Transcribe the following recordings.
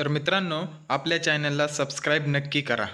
तर मित्रांनो आपल्या चॅनलला सबस्क्राईब नक्की करा.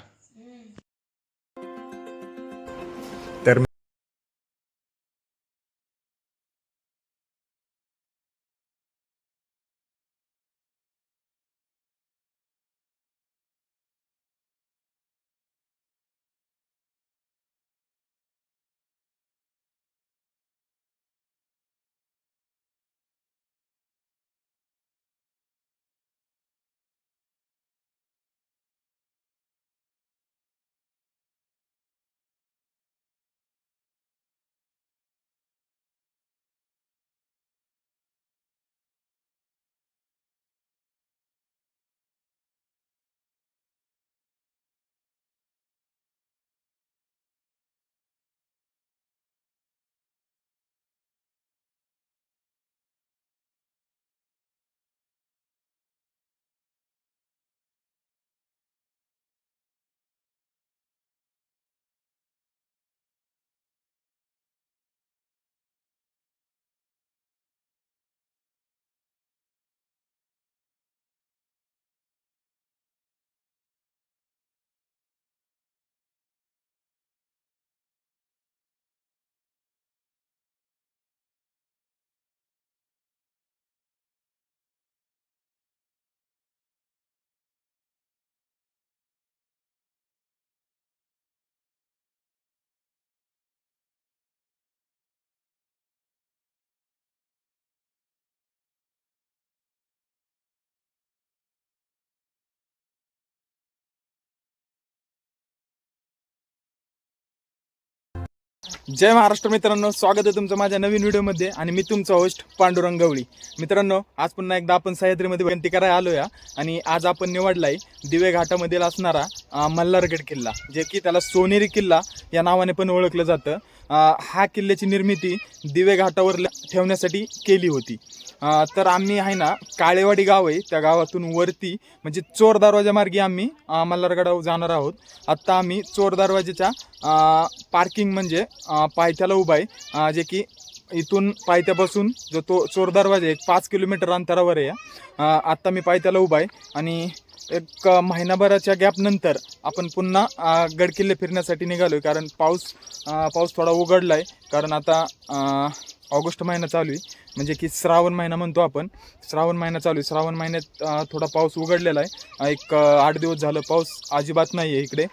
जय महाराष्ट्र मित्रांनो स्वागत आहे तुमचं माझ्या नवीन व्हिडिओमध्ये आणि मी तुमचा होस्ट पांडुरंग गवळी. मित्रांनो आज पुन्हा एकदा आपण सह्याद्रीमध्ये विनंती करायला आलो या आणि आज आपण निवडला आहे दिवे घाटामधील असणारा मल्हारगड किल्ला जे की त्याला सोनेरी किल्ला या नावाने पण ओळखलं जातं. हा किल्ल्याची निर्मिती दिवे घाटावर ठेवण्यासाठी केली होती. तर आम्ही आहे ना काळेवाडी गाव आहे त्या गावातून वरती म्हणजे चोर दरवाजा मार्गे आम्ही मल्हारगडावर जाणार आहोत. आत्ता आम्ही चोर दरवाजाच्या पार्किंग म्हणजे पायथ्याला उभा आहे. जे की इथून पायथ्यापासून जो तो चोर दरवाजा एक पाच किलोमीटर अंतरावर आहे. आत्ता मी पायथ्याला उभा आहे आणि एक महिनाभराच्या गॅपनंतर आपण पुन्हा गडकिल्ले फिरण्यासाठी निघालो आहे कारण पाऊस पाऊस थोडा उघडला आहे कारण आता ऑगस्ट महिना चालू आहे. म्हणजे की श्रावण महिना म्हणतो आपण. श्रावण महिना चालू आहे. श्रावण महिन्यात थोडा पाऊस उघडलेला आहे. एक आठ दिवस झालं पाऊस अजिबात नाही आहे इकडे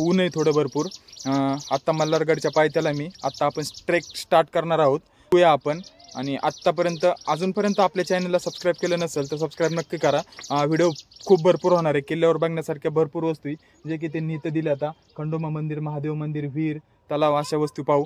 ऊन आहे थोडं भरपूर. आत्ता मल्हारगडच्या पायथ्याला मी आत्ता आपण ट्रेक स्टार्ट करणार आहोत. बघूया आपण. आणि आत्तापर्यंत अजूनपर्यंत आपल्या चॅनलला सबस्क्राईब केलं नसेल तर सबस्क्राईब नक्की करा. व्हिडिओ खूप भरपूर होणार आहे. किल्ल्यावर बघण्यासारख्या भरपूर वस्तू आहे जे की त्यांनी इथं दिल्या आता. खंडोबा मंदिर महादेव मंदिर विहीर तलाव अशा वस्तू पाहू.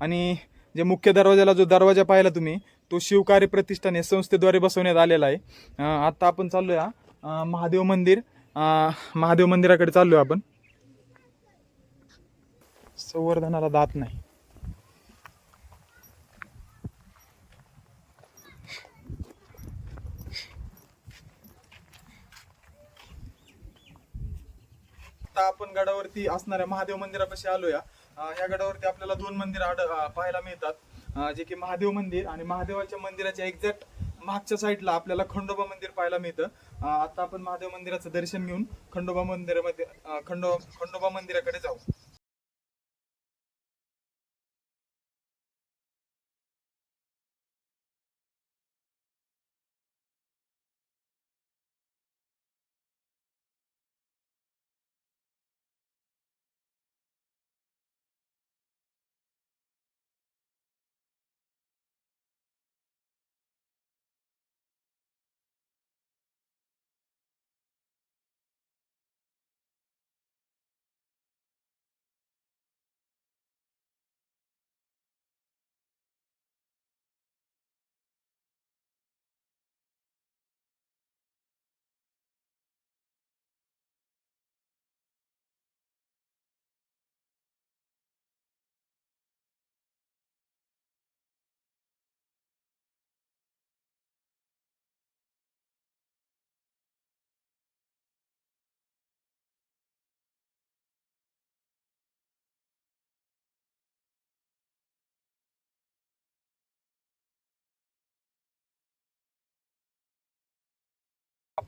आणि जे मुख्य दरवाजाला जो दरवाजा पाहिला तुम्ही तो शिवकार्य प्रतिष्ठान या संस्थेद्वारे बसवण्यात आलेला आहे. आत्ता आता आपण चाललो या महादेव मंदिर. महादेव मंदिराकडे चाललो आपण. संवर्धनाला दात नाही. आता आपण गडावरती असणाऱ्या महादेव मंदिरापाशी आलो या या गडावरती आपल्याला दोन मंदिर आढ पाहायला मिळतात. जे की महादेव मंदिर आणि महादेवाच्या मंदिराच्या एक्झॅक्ट मागच्या साईडला आपल्याला खंडोबा मंदिर पाहायला मिळतं. आता आपण महादेव मंदिराचं दर्शन घेऊन खंडोबा मंदिरामध्ये खंडो खंडोबा मंदिराकडे जाऊ.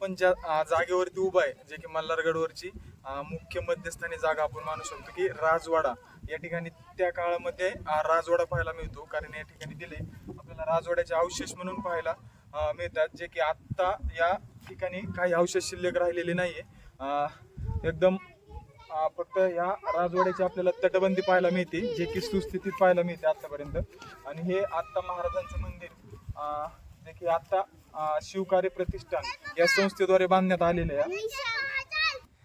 आपण ज्या अं, जागेवरती उभा आहे जे की मल्हारगडवरची अं, मुख्य मध्यस्थानी जागा आपण मानू शकतो की राजवाडा. या ठिकाणी त्या काळामध्ये अं, राजवाडा पाहायला मिळतो. कारण या ठिकाणी दिले आपल्याला राजवाड्याचे अवशेष म्हणून पाहायला अं, मिळतात. जे की आत्ता या ठिकाणी काही अवशेष शिल्लक राहिलेले नाहीये. अं, एकदम फक्त या राजवाड्याची आपल्याला तटबंदी पाहायला मिळते जे की सुस्थितीत पाहायला मिळते आतापर्यंत. आणि हे आत्ता महाराजांचं मंदिर जे की आत्ता शिवकार्य प्रतिष्ठान या संस्थेद्वारे बांधण्यात आलेलं आहे.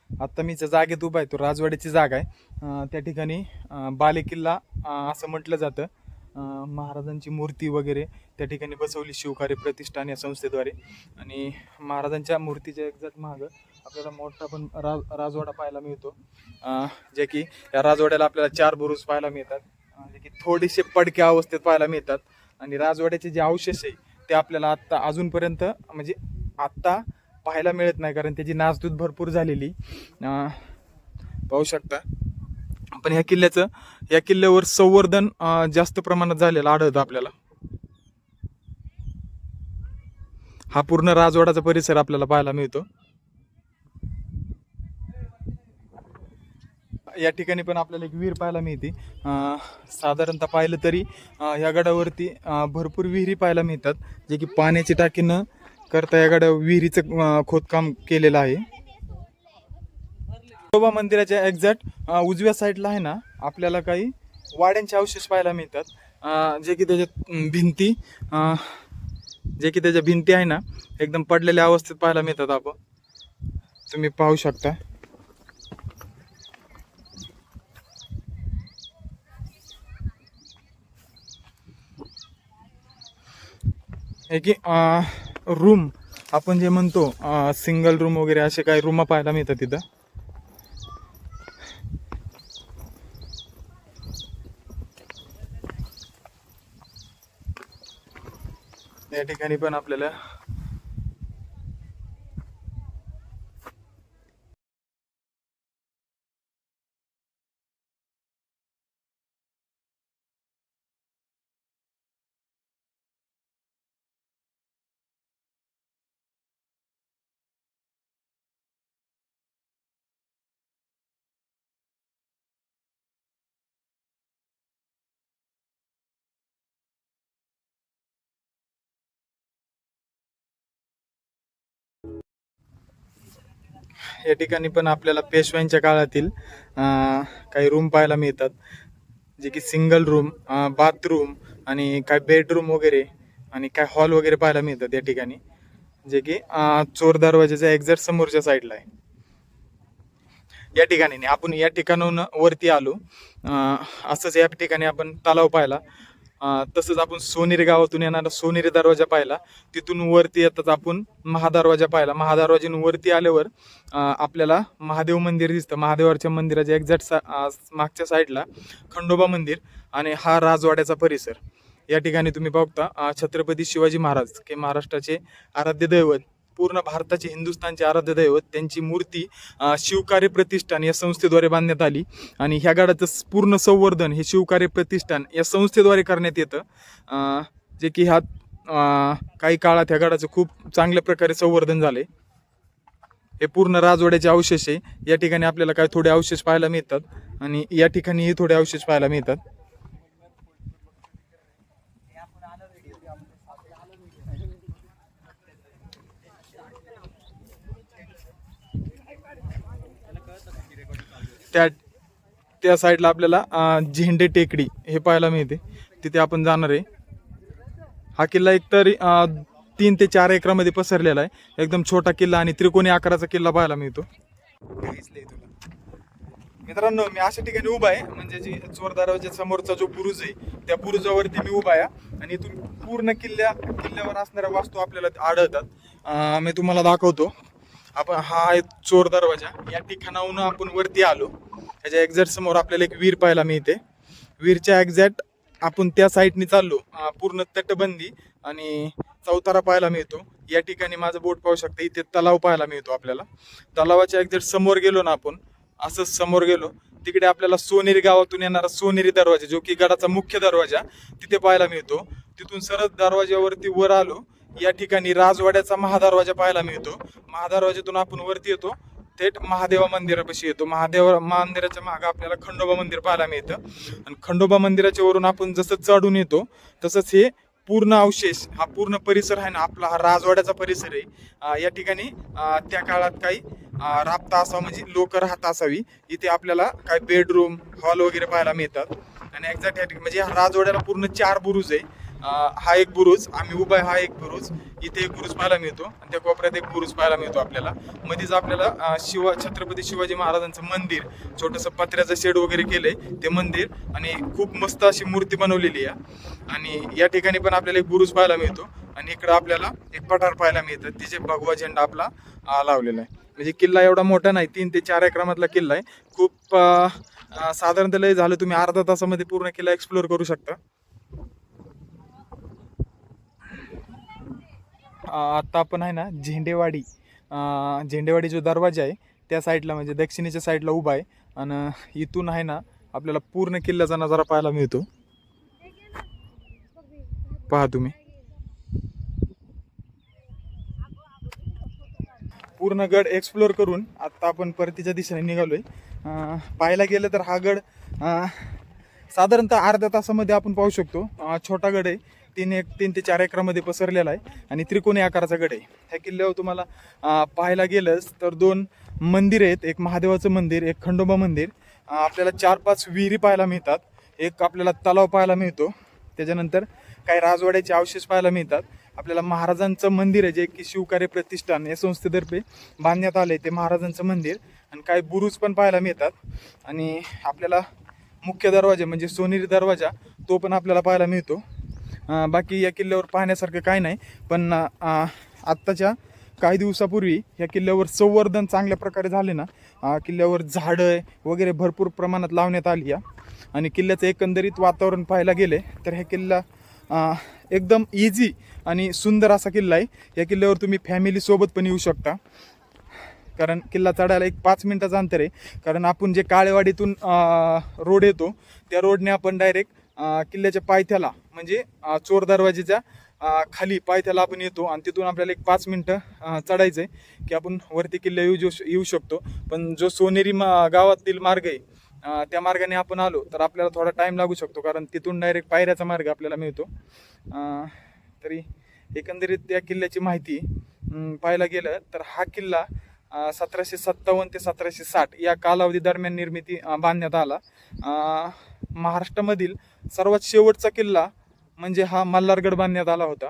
आता मी ज्या जागेत उभा आहे तो राजवाड्याची जागा आहे. त्या ठिकाणी बालेकिल्ला असं म्हटलं जातं. महाराजांची मूर्ती वगैरे त्या ठिकाणी बसवली शिवकार्य प्रतिष्ठान या संस्थेद्वारे. आणि महाराजांच्या मूर्तीच्या एक्झॅक्ट मागं आपल्याला मोठा पण राज राजवाडा पाहायला मिळतो. जे की या राजवाड्याला आपल्याला चार बुरुज पाहायला मिळतात. जे की थोडेसे पडक्या अवस्थेत पाहायला मिळतात. आणि राजवाड्याचे जे अवशेष आहे ते आपल्याला आत्ता अजूनपर्यंत म्हणजे आत्ता पाहायला मिळत नाही कारण त्याची नासधूत भरपूर झालेली. पाहू शकता. पण ह्या किल्ल्याचं या किल्ल्यावर संवर्धन जास्त प्रमाणात झालेलं आढळतं आपल्याला. हा पूर्ण राजवाडाचा परिसर आपल्याला पाहायला मिळतो. या ठिकाणी पण आपल्याला एक विहीर पाहायला मिळते. साधारणतः पाहिलं तरी या गडावरती भरपूर विहिरी पाहायला मिळतात जे की पाण्याची टाकी न करता या गडावर विहिरीचं खोदकाम केलेलं आहे. शोभा मंदिराच्या एक्झॅक्ट उजव्या साईडला आहे ना आपल्याला काही वाड्यांचे अवशेष पाहायला मिळतात. जे की त्याच्यात भिंती जे की त्याच्या भिंती आहे ना एकदम पडलेल्या अवस्थेत पाहायला मिळतात आपण. तुम्ही पाहू शकता. हे की रूम आपण जे म्हणतो सिंगल रूम वगैरे असे काही रूम पाहायला मिळतात तिथं. या ठिकाणी पण आपल्याला या ठिकाणी पण आपल्याला पेशव्यांच्या काळातील काही रूम पाहायला मिळतात. जे की सिंगल रूम बाथरूम आणि काय बेडरूम वगैरे आणि काय हॉल वगैरे पाहायला मिळतात या ठिकाणी. जे की चोर दरवाजाच्या एक्झॅक्ट समोरच्या साईडला आहे. या ठिकाणी आपण या ठिकाणाहून वरती आलो. असंच या ठिकाणी आपण तलाव पाहिला तसंच आपण सोनेरी गावातून येणारा सोनेरी दरवाजा पाहिला. तिथून वरती येतात आपण महादरवाजा पाहिला. महादरवाजातून वरती आल्यावर आपल्याला महादेव मंदिर दिसतं. महादेवाच्या मंदिराच्या एक्झॅक्ट सा मागच्या साईडला खंडोबा मंदिर आणि हा राजवाड्याचा परिसर. या ठिकाणी तुम्ही बघता छत्रपती शिवाजी महाराज के महाराष्ट्राचे आराध्य दैवत. पूर्ण भारताचे हिंदुस्थानचे आराध्य दैवत त्यांची मूर्ती शिवकार्य प्रतिष्ठान या संस्थेद्वारे बांधण्यात आली. आणि ह्या गडाचं पूर्ण संवर्धन हे शिवकार्य प्रतिष्ठान या संस्थेद्वारे करण्यात येतं. जे की ह्या काही काळात ह्या गडाचं खूप चांगल्या प्रकारे संवर्धन झाले हे पूर्ण राजवाड्याचे अवशेष आहे. या ठिकाणी आपल्याला काही थोडे अवशेष पाहायला मिळतात. आणि या ठिकाणीही थोडे अवशेष पाहायला मिळतात. त्या त्या साईडला आपल्याला झेंडे टेकडी हे पाहायला मिळते. तिथे आपण जाणार आहे. हा किल्ला एकतर तीन ते चार एकरामध्ये पसरलेला आहे. एकदम छोटा किल्ला आणि त्रिकोणी आकाराचा किल्ला पाहायला मिळतो. मित्रांनो मी अशा ठिकाणी उभा आहे. म्हणजे जी चोर दरवाजा समोरचा जो बुरुज आहे त्या बुरुजावरती मी उभा आहे. आणि इथून पूर्ण किल्ल्या किल्ल्यावर असणाऱ्या वास्तू आपल्याला आढळतात. मी तुम्हाला दाखवतो. आपण हा आहे चोर दरवाजा. या ठिकाणाहून आपण वरती आलो. त्याच्या एक्झॅक्ट समोर आपल्याला एक वीर पाहायला मिळते. वीरच्या एक्झॅक्ट आपण त्या साईडनी चाललो. पूर्ण तटबंदी आणि चौतारा पाहायला मिळतो. या ठिकाणी माझं बोट पाहू शकतं इथे तलाव पाहायला मिळतो आपल्याला. तलावाच्या एक्झॅक्ट समोर गेलो ना आपण असंच समोर गेलो. तिकडे आपल्याला सोनेरी गावातून येणारा सोनेरी दरवाजा जो की गडाचा मुख्य दरवाजा तिथे पाहायला मिळतो. तिथून सरळ दरवाज्यावरती वर आलो. या ठिकाणी राजवाड्याचा महादरवाजा पाहायला मिळतो. महादरवाज्यातून आपण वरती येतो. थेट महादेवा मंदिरापाशी येतो. महादेव मंदिराच्या मागे आपल्याला खंडोबा मंदिर पाहायला मिळतं. आणि खंडोबा मंदिराच्या वरून आपण जसं चढून येतो तसंच हे पूर्ण अवशेष हा पूर्ण परिसर आहे ना आपला हा राजवाड्याचा परिसर आहे. या ठिकाणी त्या काळात काही राबता असावा म्हणजे लोक राहत असावी. इथे आपल्याला काही बेडरूम हॉल वगैरे पाहायला मिळतात. आणि एक्झॅक्ट या ठिकाणी म्हणजे राजवाड्याला पूर्ण चार बुरुज आहे. हा एक बुरुज आम्ही उभा आहे हा एक बुरुज. इथे एक बुरुज पाहायला मिळतो आणि त्या कोपऱ्यात एक बुरुज पाहायला मिळतो आपल्याला. मध्येच आपल्याला शिवा छत्रपती शिवाजी महाराजांचं मंदिर छोटंसं पत्र्याचं शेड वगैरे केलंय ते मंदिर आणि खूप मस्त अशी मूर्ती बनवलेली आहे. आणि या ठिकाणी पण आपल्याला एक बुरुज पाहायला मिळतो आणि इकडं आपल्याला एक पठार पाहायला मिळतं. तिचे भगवा झेंडा आपला लावलेला आहे. म्हणजे किल्ला एवढा मोठा नाही तीन ते चार एकरामधला किल्ला आहे. खूप साधारणतः लय झालं तुम्ही अर्धा तासामध्ये पूर्ण किल्ला एक्सप्लोर करू शकता. आत्ता आपण आहे ना झेंडेवाडी झेंडेवाडी जो दरवाजा आहे त्या साईडला म्हणजे दक्षिणेच्या साईडला उभा आहे. आणि इथून आहे ना आपल्याला पूर्ण किल्ल्याचा नजारा पाहायला मिळतो. पहा तुम्ही. पूर्ण गड एक्सप्लोर करून आत्ता आपण परतीच्या दिशेने निघालोय. पाहायला गेलं तर हा गड साधारणतः अर्ध्या तासामध्ये आपण पाहू शकतो. छोटा गड आहे. तीन एक तीन ते चार एकरामध्ये पसरलेला आहे आणि त्रिकोणी आकाराचा गड आहे. ह्या किल्ल्यावर तुम्हाला पाहायला गेलंच तर दोन मंदिर आहेत. एक महादेवाचं मंदिर एक खंडोबा मंदिर. आपल्याला चार पाच विहिरी पाहायला मिळतात. एक आपल्याला तलाव पाहायला मिळतो. त्याच्यानंतर काही राजवाड्याचे अवशेष पाहायला मिळतात. आपल्याला महाराजांचं मंदिर आहे जे की शिवकार्य प्रतिष्ठान या संस्थेतर्फे बांधण्यात आले ते महाराजांचं मंदिर. आणि काही बुरुज पण पाहायला मिळतात. आणि आपल्याला मुख्य दरवाजा म्हणजे सोनेरी दरवाजा तो पण आपल्याला पाहायला मिळतो. बाकी या किल्ल्यावर पाहण्यासारखं काय नाही. पण आत्ताच्या काही दिवसापूर्वी या किल्ल्यावर संवर्धन चांगल्या प्रकारे झाले ना किल्ल्यावर झाडं वगैरे भरपूर प्रमाणात लावण्यात आली या. आणि किल्ल्याचं एकंदरीत वातावरण पाहायला गेले तर हे किल्ला एकदम इझी आणि सुंदर असा किल्ला आहे. या किल्ल्यावर तुम्ही फॅमिलीसोबत पण येऊ शकता. कारण किल्ला चढायला एक पाच मिनटाचं अंतर आहे. कारण आपण जे काळेवाडीतून रोड येतो त्या रोडने आपण डायरेक्ट किल्ल्याच्या पायथ्याला म्हणजे चोर दरवाजेच्या खाली पायथ्याला आपण येतो आणि तिथून आपल्याला एक पाच मिनटं चढायचं आहे की आपण वरती किल्ला येऊ येऊ शकतो. पण जो सोनेरी मा गावातील मार्ग आहे त्या मार्गाने आपण आलो तर आपल्याला थोडा टाईम लागू शकतो कारण तिथून डायरेक्ट पायऱ्याचा मार्ग आपल्याला मिळतो. तरी एकंदरीत त्या किल्ल्याची माहिती पाहायला गेलं तर हा किल्ला सतराशे सत्तावन्न ते सतराशे साठ या कालावधी दरम्यान निर्मिती बांधण्यात आला. महाराष्ट्रामधील सर्वात शेवटचा किल्ला म्हणजे हा मल्हारगड बांधण्यात आला होता.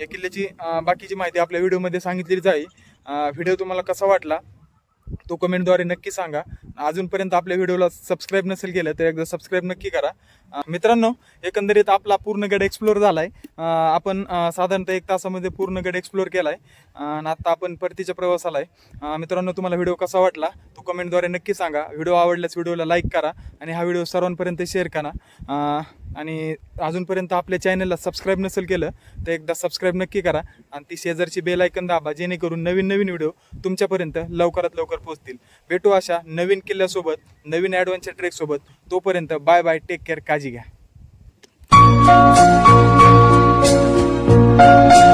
या किल्ल्याची बाकीची माहिती आपल्या व्हिडिओमध्ये सांगितली जाईल. व्हिडिओ तुम्हाला कसा वाटला तो कमेंटद्वारे नक्की सांगा. अजूनपर्यंत आपल्या व्हिडिओला सबस्क्राईब नसेल केलं तर एकदा सबस्क्राईब नक्की करा. मित्रांनो एकंदरीत आपला पूर्ण गड एक्सप्लोर झालाय. आहे आपण साधारणतः एक तासामध्ये पूर्ण गड एक्सप्लोर केलाय. आहे आणि आता आपण परतीच्या प्रवासाला आहे मित्रांनो तुम्हाला व्हिडिओ कसा वाटला? तो कमेंटद्वारे नक्की सांगा. व्हिडिओ आवडल्यास व्हिडिओला लाईक करा आणि हा व्हिडिओ सर्वांपर्यंत शेअर करा. आणि अजूनपर्यंत आपल्या चॅनलला सबस्क्राईब नसेल केलं तर एकदा सबस्क्राईब नक्की करा आणि ती शेजारची बेल ऐकन दाबा जेणेकरून नवीन नवीन व्हिडिओ तुमच्यापर्यंत लवकरात लवकर पोहोचतील. भेटू अशा नवीन किल्ल्यासोबत नवीन ॲडव्हेंचर ट्रेकसोबत तोपर्यंत बाय बाय टेक केअर काळजी घ्या.